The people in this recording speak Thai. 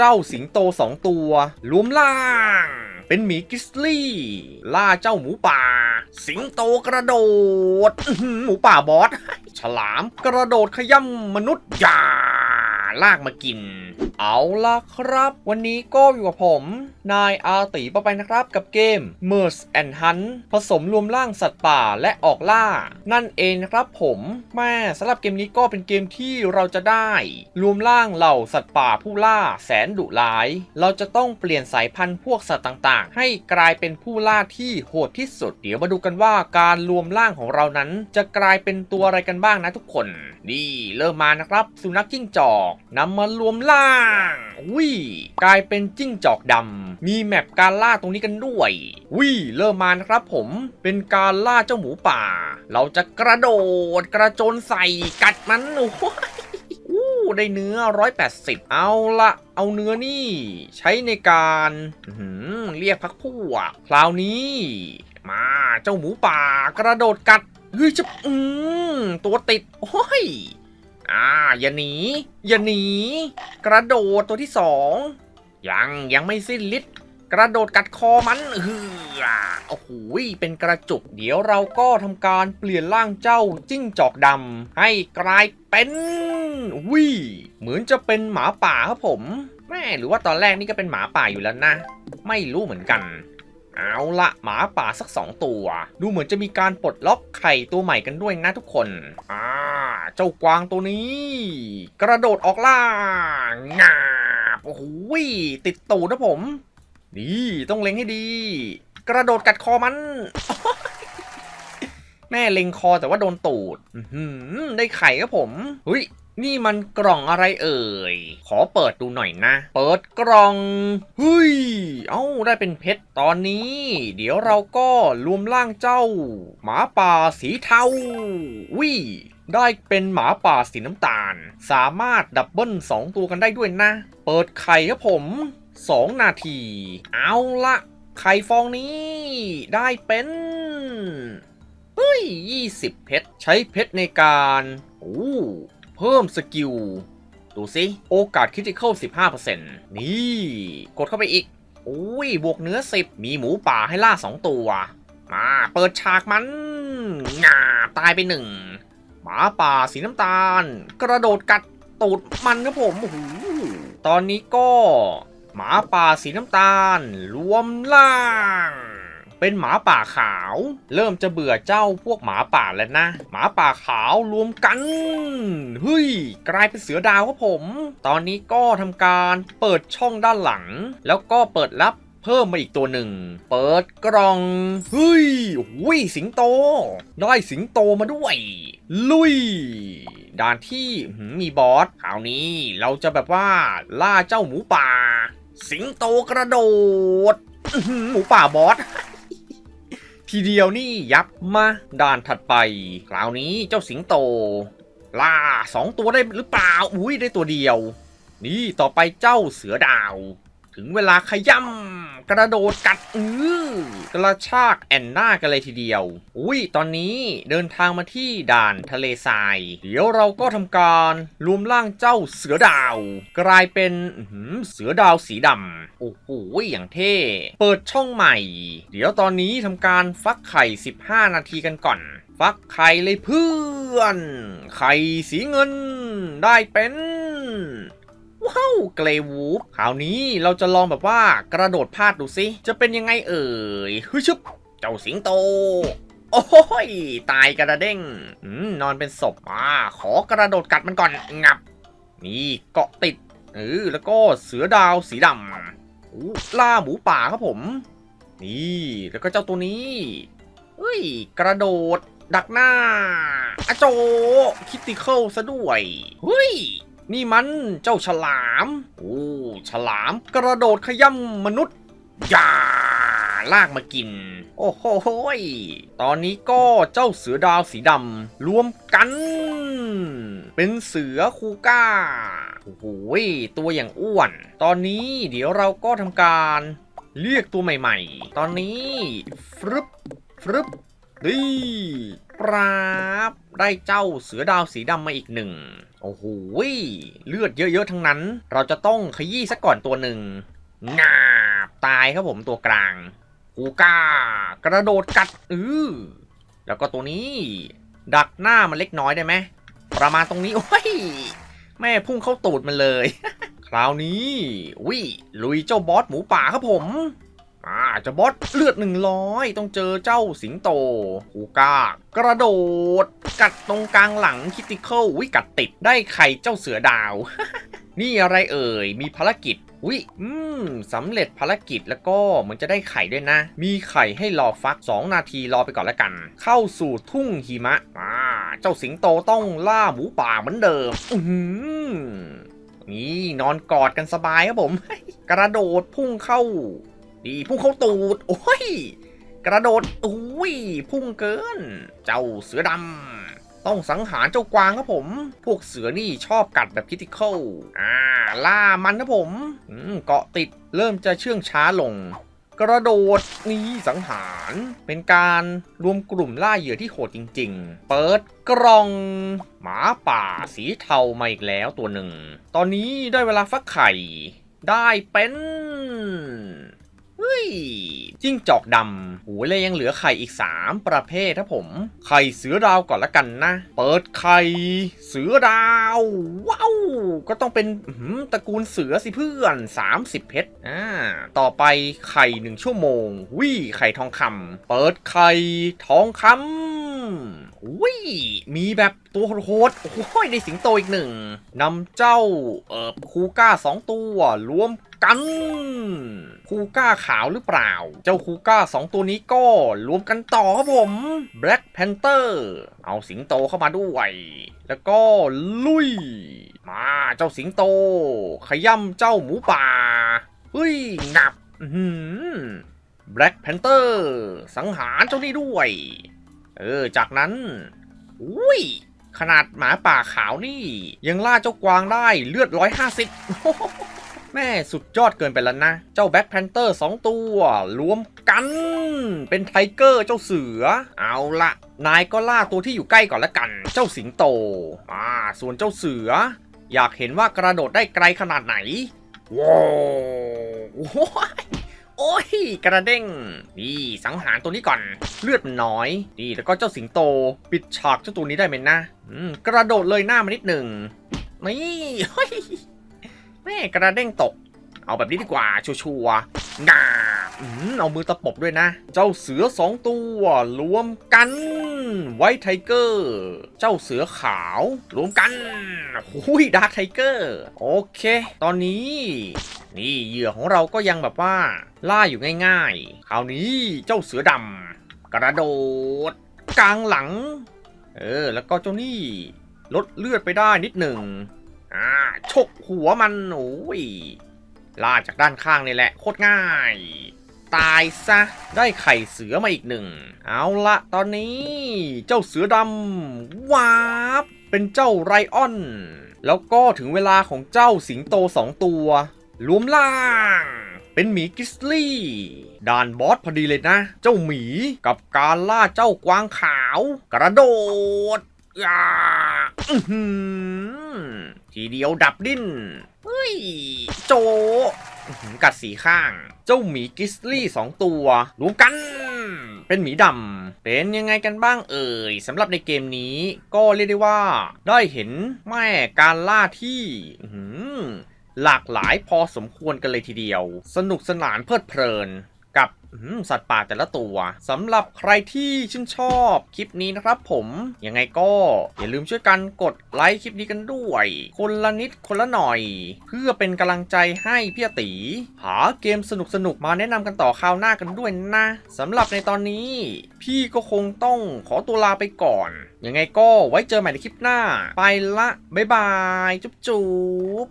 เจ้าสิงโตสองตัวรวมล่าง เป็นหมีกิสลี่ ล่าเจ้าหมูป่า สิงโตกระโดด หมูป่าบอส ฉลามกระโดดขย้ำมนุษย์ยา ลากมากิน เอาล่ะครับ วันนี้ก็อยู่กับผม นายอาตีปไปนะครับกับเกม Merge and Hunt ผสมรวมร่างสัตว์ป่าและออกล่า นั่นเองนะครับผมแม่สำหรับเกมนี้ก็เป็นเกมที่เราจะได้ รวมร่างเหล่าสัตว์ป่าผู้ล่าแสนดุร้าย เราจะต้องเปลี่ยนสายพันธุ์พวกสัตว์ต่างๆ ให้กลายเป็นผู้ล่าที่โหดที่สุด เดี๋ยวมาดูกันว่าการรวมร่างของเรานั้น จะกลายเป็นตัวอะไรกันบ้างนะทุกคน นี่เริ่มมานะครับ สุนัขจิ้งจอกนำมารวมร่างวิกลายเป็นจิ้งจอกดำ มีแมปการล่าตรงนี้กันด้วยวิเริ่มมานะครับผมเป็นการล่าเจ้าหมูป่า เราจะกระโดดกระโจนใส่กัดมันโอ้โหอู้ได้เนื้อ 180 เอาละเอาเนื้อนี่ ใช้ในการเรียกพักพวกคราวนี้ มาเจ้าหมูป่ากระโดดกัดเฮ้ยจะอืมตัวติด โอ้ย อ่า อย่าหนี อย่าหนี กระโดดตัวที่สอง ยังยังไม่สิ้นฤทธิ์ กระโดดกัดคอมันเฮือโอ้โหเป็นกระจุก เดี๋ยวเราก็ทำการเปลี่ยนร่างเจ้าจิ้งจอกดำให้กลายเป็นวิเหมือนจะเป็นหมาป่าครับผม แม่หรือว่าตอนแรกนี่ก็เป็นหมาป่าอยู่แล้วนะ ไม่รู้เหมือนกันเอาละหมาป่าสักสองตัว ดูเหมือนจะมีการปลดล็อกไข่ตัวใหม่กันด้วยนะทุกคนอ่า เจ้ากวางตัวนี้ กระโดดออกล่างงาบโอ้โหติดตูดนะผม นี่ต้องเล็งให้ดี กระโดดกัดคอมัน แม่เล็งคอแต่ว่าโดนตูดได้ไข่ครับผมเฮ้ย นี่มันกล่องอะไรเอ่ย ขอเปิดดูหน่อยนะ เปิดกล่องเฮ้ย เอ้า ได้เป็นเพชรตอนนี้ เดี๋ยวเราก็รวมร่างเจ้า หมาป่าสีเทาวิได้เป็นหมาป่าสีน้ำตาล สามารถดับเบิลสองตัวกันได้ด้วยนะ เปิดไข่ครับผม 2 นาที เอาละไข่ฟองนี้ ได้เป็นเฮ้ย20 เพชร ใช้เพชรในการ โอ้ พิ่มสกิล ดูสิโอกาสคริติคอล15%นี่ กดเข้าไปอีกโอ้ยบวกเนื้อ 10 มีหมูป่าให้ล่า 2 ตัว มาเปิดฉากมันงาตายไปหนึ่งหมาป่าสีน้ำตาล กระโดดกัดตูดมันครับผมโอ้โหตอนนี้ก็ หมาป่าสีน้ำตาล รวมล่าง เป็นหมาป่าขาว เริ่มจะเบื่อเจ้าพวกหมาป่าแล้วนะ หมาป่าขาวรวมกันเฮ้ยกลายเป็นเสือดาวครับผม ตอนนี้ก็ทำการเปิดช่องด้านหลัง แล้วก็เปิดรับเพิ่มมาอีกตัวหนึ่ง เปิดกล่องเฮ้ยโอ้ยสิงโต ได้สิงโตมาด้วย ลุย ด่านที่มีบอสคราวนี้เราจะแบบว่าล่าเจ้าหมูป่า สิงโตกระโดด หมูป่าบอส ทีเดียวนี่ยับมาด่านถัดไปคราวนี้เจ้าสิงโต ล่าสองตัวได้หรือเปล่า อุ้ยได้ตัวเดียว นี่ต่อไปเจ้าเสือดาว ถึงเวลาขย่ำกระโดดกัดอือกระชากแอนหน้ากันเลยทีเดียว อุ้ยตอนนี้เดินทางมาที่ด่านทะเลทราย เดี๋ยวเราก็ทำการรวมร่างเจ้าเสือดาว กลายเป็นเสือดาวสีดำโอ้โหอย่างเท่ เปิดช่องใหม่ เดี๋ยวตอนนี้ทำการฟักไข่ 15 นาทีกันก่อน ฟักไข่เลยเพื่อน ไข่สีเงินได้เป็น เกรวูฟคราวนี้เราจะลองแบบว่ากระโดดพลาดดูสิจะเป็นยังไงเอ่ยฮึชึบเจ้าสิงโต โอ้ย ตายกระเด้งอนอนเป็นศพอ่าขอกระโดดกัดมันก่อนงับ นี่เกาะติดเออแล้วก็เสือดาวสีดำอู้ล่าหมูป่าครับผม นี่แล้วก็เจ้าตัวนี้เฮ้ย กระโดดดักหน้าอโจคิติเคิลซะด้วยเฮ้ย นี่มันเจ้าฉลาม โอ้ฉลามกระโดดขย่ำมนุษย์อย่าลากมากิน โอ้โหตอนนี้ก็เจ้าเสือดาวสีดำรวมกัน เป็นเสือคูก้า โอ้โหตัวอย่างอ้วน ตอนนี้เดี๋ยวเราก็ทำการเรียกตัวใหม่ ๆ ตอนนี้ ฟรึบ ฟรึบนี่ปราบ ได้เจ้าเสือดาวสีดำมาอีกหนึ่ง โอ้โหยเลือดเยอะๆทั้งนั้น เราจะต้องขยี้ซะก่อนตัวหนึ่งงาบตายครับผมตัวกลางกูก้ากระโดดกัดอือแล้วก็ตัวนี้ ดักหน้ามันเล็กน้อยได้ไหมประมาณตรงนี้โอ้ยแม่พุ่งเข้าตูดมันเลย คราวนี้วิลุยเจ้าบอสหมูป่าครับผม อ่าจ้าบอสเลือดหนึ่งร้อยต้องเจอเจ้าสิงโตฮูก้ากระโดด กัดตรงกลางหลังคิติเคิลวิกัดติดได้ไข่เจ้าเสือดาว นี่อะไรเอ่ย มีภารกิจวิอืมสำเร็จภารกิจแล้วก็เหมือนจะได้ไข่ด้วยนะ มีไข่ให้รอฟัก 2 นาทีรอไปก่อนแล้วกัน เข้าสู่ทุ่งหิมะอ่าเจ้าสิงโตต้องล่าหมูป่าเหมือนเดิม อืนี่นอนกอดกันสบายครับผม กระโดดพุ่งเข้า ดีพุ่งเข้าตูด โอ้ย กระโดดอุ้ย พุ่งเกิน เจ้าเสือดำ ต้องสังหารเจ้ากวางครับผม พวกเสือนี่ชอบกัดแบบคิติคอลอ่า ล่ามันนะผมอืมเกาะติดเริ่มจะเชื่องช้าลง กระโดดนี่สังหาร เป็นการรวมกลุ่มล่าเหยื่อที่โหดจริง ๆ เปิดกล่อง หมาป่าสีเทามาอีกแล้วตัวหนึ่ง ตอนนี้ได้เวลาฟักไข่ ได้เป็น เฮ้ยจิ้งจอกดำหูเลยยังเหลือไข่อีก 3 ประเภทครับผม ไข่เสือดาวก่อนละกันนะ เปิดไข่เสือดาว ว้าว ก็ต้องเป็นหือตระกูลเสือสิเพื่อน 30 เพชรอ่าต่อไปไข่1ชั่วโมงวิ่ไข่ทองคำเปิดไข่ทองคำวิ่มีแบบตัวโหดโอ้ยได้สิงโตอีกหนึ่งนำเจ้าเอ่อคูก้าสองตัวรวม กันคูก้าขาวหรือเปล่า เจ้าคูก้าสองตัวนี้ก็รวมกันต่อครับผม Black Panther เอาสิงโตเข้ามาด้วย แล้วก็ลุย มาเจ้าสิงโต ขย่ำเจ้าหมูป่า เฮ้ย งับอื้อหือ Black Panther สังหารเจ้านี่ด้วย เออ จากนั้น อุ้ย ขนาดหมาป่าขาวนี่ ยังล่าเจ้ากวางได้เลือด150 แม่สุดยอดเกินไปแล้วนะ เจ้าแบ็คแพนเตอร์สองตัว รวมกัน เป็นไทเกอร์เจ้าเสือ เอาละนายก็ล่าตัวที่อยู่ใกล้ก่อนละกัน เจ้าสิงโตอ่าส่วนเจ้าเสือ อยากเห็นว่ากระโดดได้ไกลขนาดไหนว้าวโอ้ย กระเด้ง นี่สังหารตัวนี้ก่อน เลือดมันน้อย นี่แล้วก็เจ้าสิงโต ปิดฉากเจ้าตัวนี้ได้ไหมนะ อืม กระโดดเลยหน้ามานิดหนึ่งนี่เฮ้ย แม่กระเด้งตก เอาแบบนี้ดีกว่าชัวร์ๆงาอเอามือตะปบด้วยนะ เจ้าเสือสองตัวรวมกันไวท์ไทเกอร์ เจ้าเสือขาวรวมกันหุยดาร์ไทเกอร์ โอเค ตอนนี้ นี่เหยื่อของเราก็ยังแบบว่า ล่าอยู่ง่ายๆ คราวนี้เจ้าเสือดำกระโดด กลางหลัง เออ แล้วก็เจ้านี่ลดเลือดไปได้นิดหนึ่ง อ่าฉกหัวมันโอ้ยล่าจากด้านข้างนี่แหละ โคตรง่าย ตายซะ ได้ไข่เสือมาอีกหนึ่ง เอาละตอนนี้ เจ้าเสือดำวาบเป็นเจ้าไรออน แล้วก็ถึงเวลาของเจ้าสิงโตสองตัวรวมล่างเป็นหมีกิสลี่ด่านบอสพอดีเลยนะ เจ้าหมีกับการล่าเจ้ากวางขาว กระโดดอ่าอื้อ ทีเดียวดับดิ้นเฮ้ย โจอื้อหือกัดสีข้าง เจ้าหมีกิสลี่สองตัวรวมกัน เป็นหมีดำ เป็นยังไงกันบ้างเอ่ยสำหรับในเกมนี้ก็เรียกได้ว่า ได้เห็นแม่การล่าที่อื้อหือหลากหลายพอสมควรกันเลยทีเดียว สนุกสนานเพลิดเพลินกับอื้อหือ สัตว์ป่าแต่ละตัวสำหรับใครที่ชื่นชอบคลิปนี้นะครับผมยังไงก็อย่าลืมช่วยกันกดไลค์คลิปนี้กันด้วย คนละนิดคนละหน่อย เพื่อเป็นกำลังใจให้พี่ตี หาเกมสนุกๆมาแนะนำกันต่อคราวหน้ากันด้วยนะสำหรับในตอนนี้ พี่ก็คงต้องขอตัวลาไปก่อนยังไงก็ไว้เจอใหม่ในคลิปหน้า ไปละบ๊ายบาย จุ๊บจุ๊บ